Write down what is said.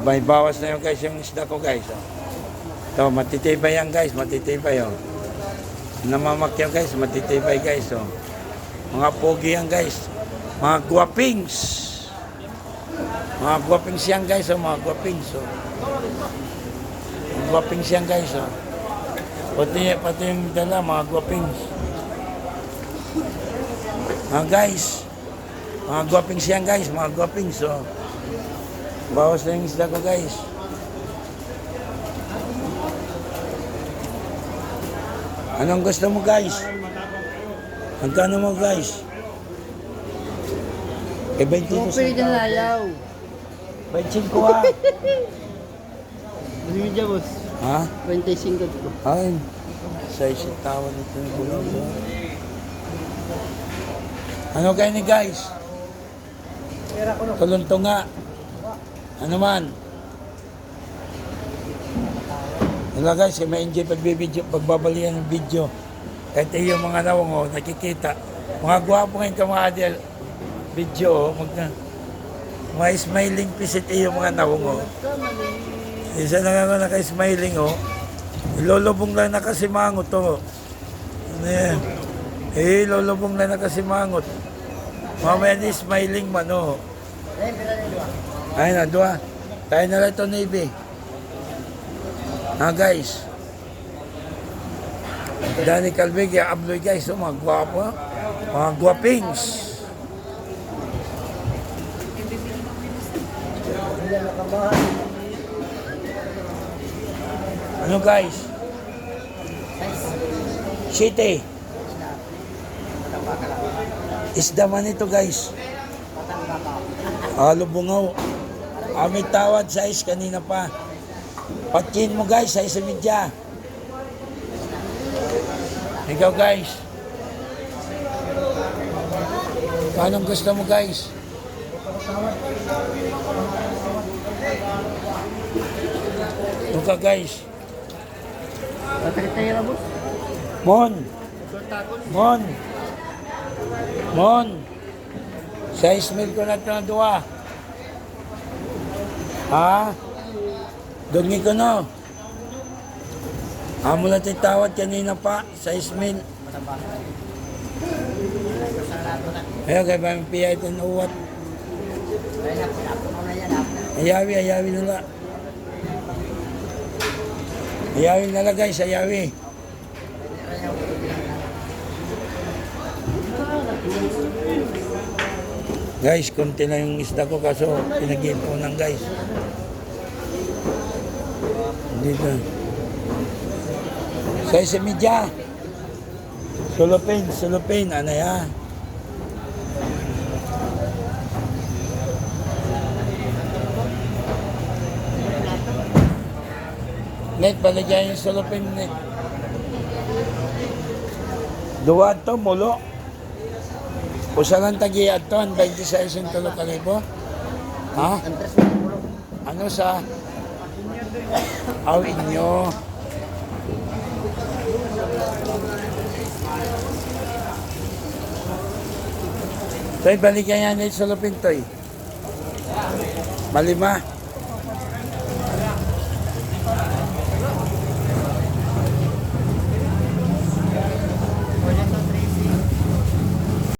May bawas na yun guys yung isda ko guys. Oh. Ito, matitibay yan guys, matitibay oh. Namamakyaw guys, matitibay guys oh. Mga pogi yan guys. Mga guwapings. Mga guwapings yan guys oh, mga guwapings oh. Mga guwapings yan guys oh. Pati, pati yung dala, mga guwapings. Mga guys, mga guwapings yan guys, mga guwapings oh. Bawas na yung isda ko guys. Anong gusto mo guys? Magkano mo guys? Eh, 20 Pwede na layaw. 25 ah. Ano yung dyan, boss? ha? 25 ko. Ay, sa isang tawa nito ng bulong. Ano kayo ni guys? Tulong to nga. Ano man? Wala guys, may enjoy pagbibideo, pagbabalian ng video. Eh, yung mga nawang oh, nakikita. Mga gwapo ngayon kamadil. Video oh, mag mga smiling pisit yung mga nawang oh. Isa na nga naka-smiling oh. Ilolobong lang nakasimangot to. Ano yan? Eh, lolobong lang nakasimangot. Mamaya ni smiling man oh. Ay na, dua. Tayo na lang ito, Navy. Ha, guys. Danny Calvig, yung abloy guys, oh, mga gwapo. ah. Mga gwapings. Ano guys? City. Isda man ito guys. Halo bungaw. Ah, may tawad size kanina pa. Patkin mo guys, size sa media. Ikaw guys. Anong gusto mo guys? Ito ka guys. Mon. Mon. Mon. Size mil ko na ito na duwa. Ha? Doon ko no. Amo na tayo tawad kanina pa. Size mil. Ayaw kay ba yung piyay ito na uwat. Ayawi, ayawi nila. Ayawi nila guys, ayawi. Guys, konti na yung isda ko kaso pinag-iipunan guys. Dito. Sa isa media. Sulupin, sulupin. Ano ya? Net, baligyan yung sulupin, net. Duwad to, mulo. Usalan tagi ato, ang 26 yung tulo. Ha? Ano sa aw inyo? Toy, balikan yan yung sulupin, Toy. Malima.